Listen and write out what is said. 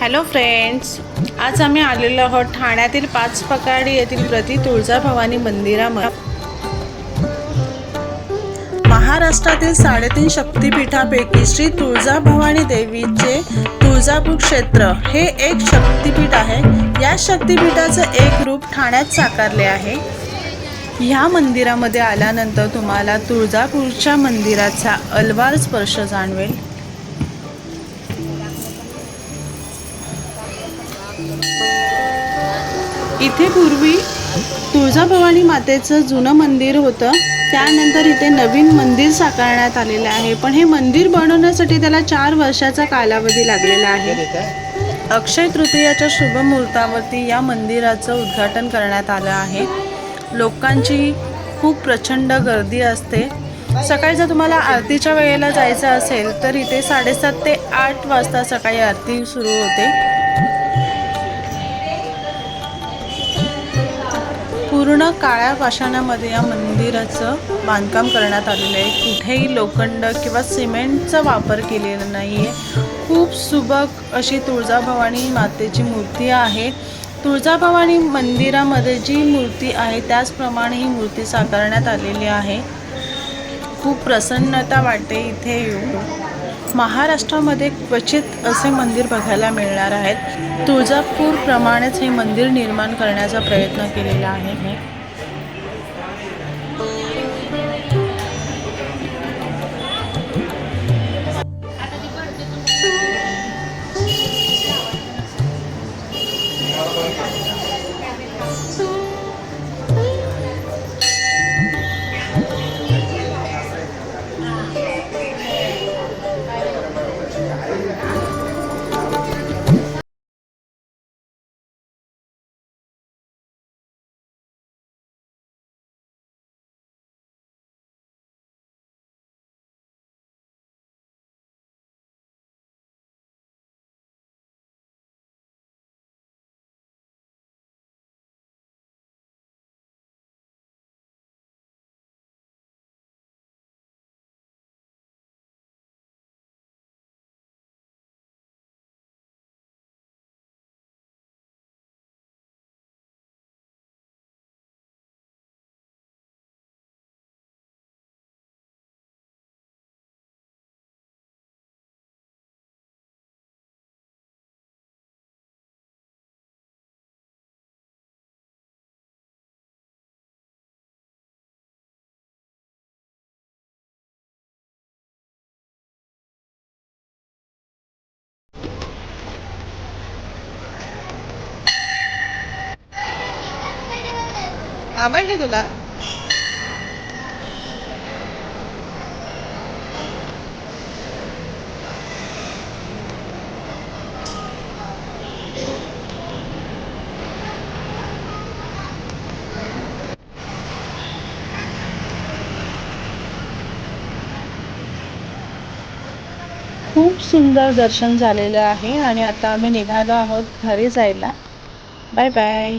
Hello friends आज आम्ही आलेलो आहोत ठाण्यातील पाच पकाडी येथील प्रति तुळजाभवानी मंदिरामध्ये. महाराष्ट्रातील साडेतीन शक्तिपीठापैकी श्री तुळजाभवानी देवीचे तुळजापूर क्षेत्र हे एक शक्तिपीठ आहे. या शक्तिपीठाचं एक रूप ठाण्यात साकारले आहे. ह्या मंदिरामध्ये आल्यानंतर तुम्हाला तुळजापूरच्या मंदिराचा अलवार स्पर्श जाणवेल. इथे पूर्वी तुळजाभवानी मातेचं जुनं मंदिर होतं. त्यानंतर इथे नवीन मंदिर साकारण्यात आलेलं आहे. पण हे मंदिर बनवण्यासाठी त्याला चार वर्षाचा कालावधी लागलेला आहे. अक्षय तृतीयाच्या शुभ मुहूर्तावरती या मंदिराचं उद्घाटन करण्यात आलं आहे. लोकांची खूप प्रचंड गर्दी असते. सकाळी जर तुम्हाला आरतीच्या वेळेला जायचं असेल तर इथे साडेसात ते आठ वाजता सकाळी आरती सुरू होते. पूर्ण काळ्या पाषाणामध्ये या मंदिराचं बांधकाम करण्यात आलेलं आहे. कुठेही लोखंड किंवा सिमेंटचा वापर केलेला नाही आहे खूप सुबक अशी तुळजाभवानी मातेची मूर्ती आहे. तुळजाभवानी मंदिरामध्ये जी मूर्ती आहे त्याचप्रमाणे ही मूर्ती साकारण्यात आलेली आहे. खूप प्रसन्नता वाटते इथे येऊन. महाराष्ट्रामध्ये क्वचित असे मंदिर बघायला मिळणार आहेत. तुळजापूरप्रमाणेच हे मंदिर निर्माण करण्याचा प्रयत्न केलेला आहे आवडले तुला? खूप सुंदर दर्शन झालेलं आहे आणि आता आम्ही निघालो आहोत घरी जायला. Bye bye